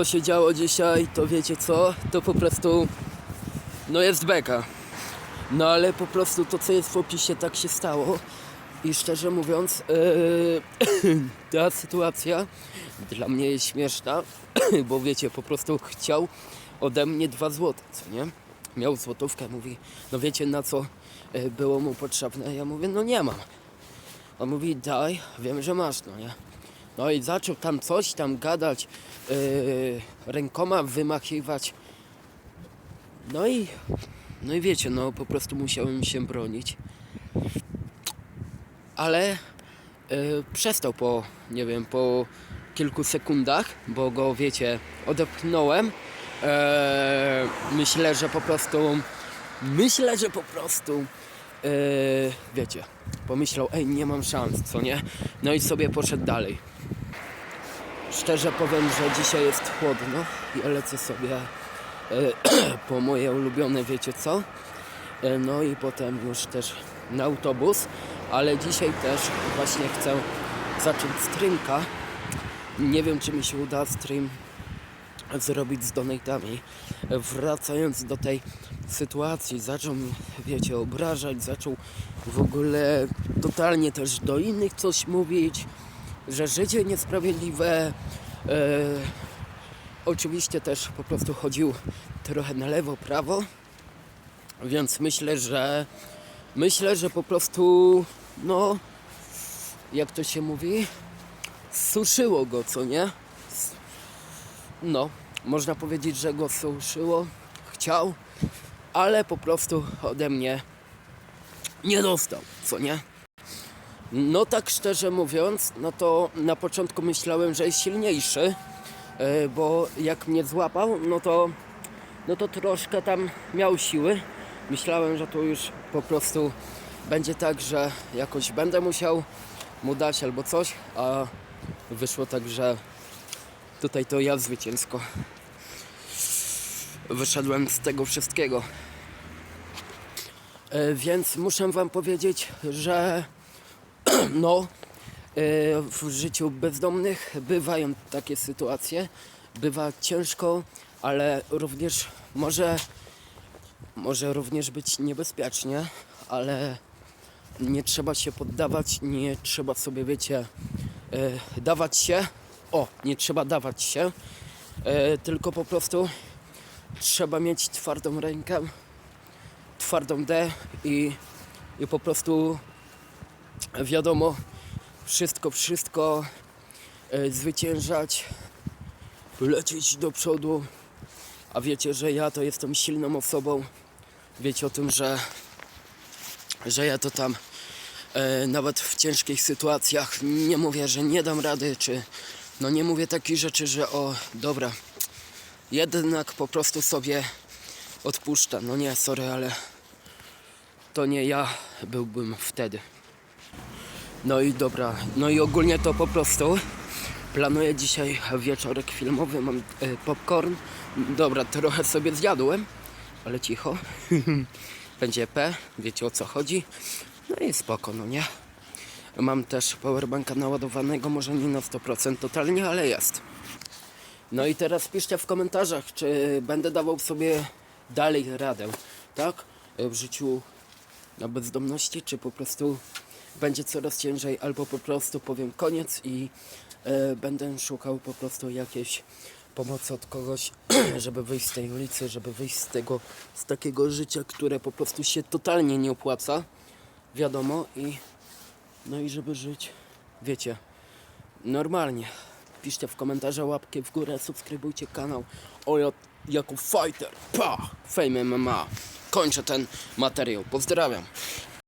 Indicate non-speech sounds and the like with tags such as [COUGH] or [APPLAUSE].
co się działo dzisiaj, to wiecie co? To po prostu, no jest beka. No ale po prostu to, co jest w opisie, tak się stało. I szczerze mówiąc, yy, [CLEARS THROAT] ta sytuacja dla mnie jest śmieszna, [CLEARS THROAT] bo wiecie, po prostu chciał ode mnie dwa złote, co nie? Miał złotówkę, mówi, no wiecie na co yy, było mu potrzebne? Ja mówię, no nie mam. On mówi, daj, wiem, że masz, no nie? No i zaczął tam coś tam gadać, yy, rękoma wymachiwać. No i, no i wiecie, no po prostu musiałem się bronić. Ale yy, przestał po, nie wiem, po kilku sekundach, bo go, wiecie, odepchnąłem. Eee, myślę, że po prostu, myślę, że po prostu, yy, wiecie, pomyślał, ej, nie mam szans, co nie? No i sobie poszedł dalej. Szczerze powiem, że dzisiaj jest chłodno. Ja lecę sobie e, [CLEARS THROAT] po moje ulubione, wiecie co? E, no i potem już też na autobus, ale dzisiaj też właśnie chcę zacząć streamka. Nie wiem, czy mi się uda stream zrobić z donatami. Wracając do tej sytuacji, zaczął wiecie, obrażać, zaczął w ogóle totalnie też do innych coś mówić, że życie niesprawiedliwe. E, oczywiście też po prostu chodził trochę na lewo, prawo, więc myślę, że myślę, że po prostu, no, jak to się mówi, suszyło go, co nie? No, można powiedzieć, że go suszyło, chciał, ale po prostu ode mnie nie dostał, co nie? No tak szczerze mówiąc, no to na początku myślałem, że jest silniejszy, e, bo jak mnie złapał, no to, no to troszkę tam miał siły. Myślałem, że to już po prostu będzie tak, że jakoś będę musiał mu dać albo coś, a wyszło tak, że tutaj to ja zwycięsko wyszedłem z tego wszystkiego. E, Więc muszę wam powiedzieć, że [CLEARS THROAT] no, e, w życiu bezdomnych bywają takie sytuacje. Bywa ciężko, ale również może, może również być niebezpiecznie, ale nie trzeba się poddawać, nie trzeba sobie, wiecie, e, dawać się. O, nie trzeba dawać się, e, tylko po prostu trzeba mieć twardą rękę, twardą D i, i po prostu wiadomo, wszystko, wszystko e, zwyciężać, lecieć do przodu. A wiecie, że ja to jestem silną osobą. Wiecie o tym, że, że ja to tam e, nawet w ciężkich sytuacjach nie mówię, że nie dam rady, czy no nie mówię takich rzeczy, że o dobra, jednak po prostu sobie odpuszczam. No nie, sorry, ale to nie ja byłbym wtedy. No i dobra, no i ogólnie to po prostu planuję dzisiaj wieczorek filmowy, mam e, popcorn. Dobra, trochę sobie zjadłem, ale cicho. [LAUGHS] Będzie P, wiecie o co chodzi. No i spoko, no nie? Mam też powerbanka naładowanego, może nie na 100% totalnie, ale jest. No i teraz piszcie w komentarzach, czy będę dawał sobie dalej radę, tak? W życiu na bezdomności, czy po prostu będzie coraz ciężej, albo po prostu powiem koniec i e, będę szukał po prostu jakiejś pomocy od kogoś, [CLEARS THROAT] żeby wyjść z tej ulicy, żeby wyjść z tego, z takiego życia, które po prostu się totalnie nie opłaca, wiadomo, i no i żeby żyć, wiecie, normalnie. Piszcie w komentarze łapkę w górę, subskrybujcie kanał. O, ja, jako fighter, pa, Fame MMA. Kończę ten materiał. Pozdrawiam.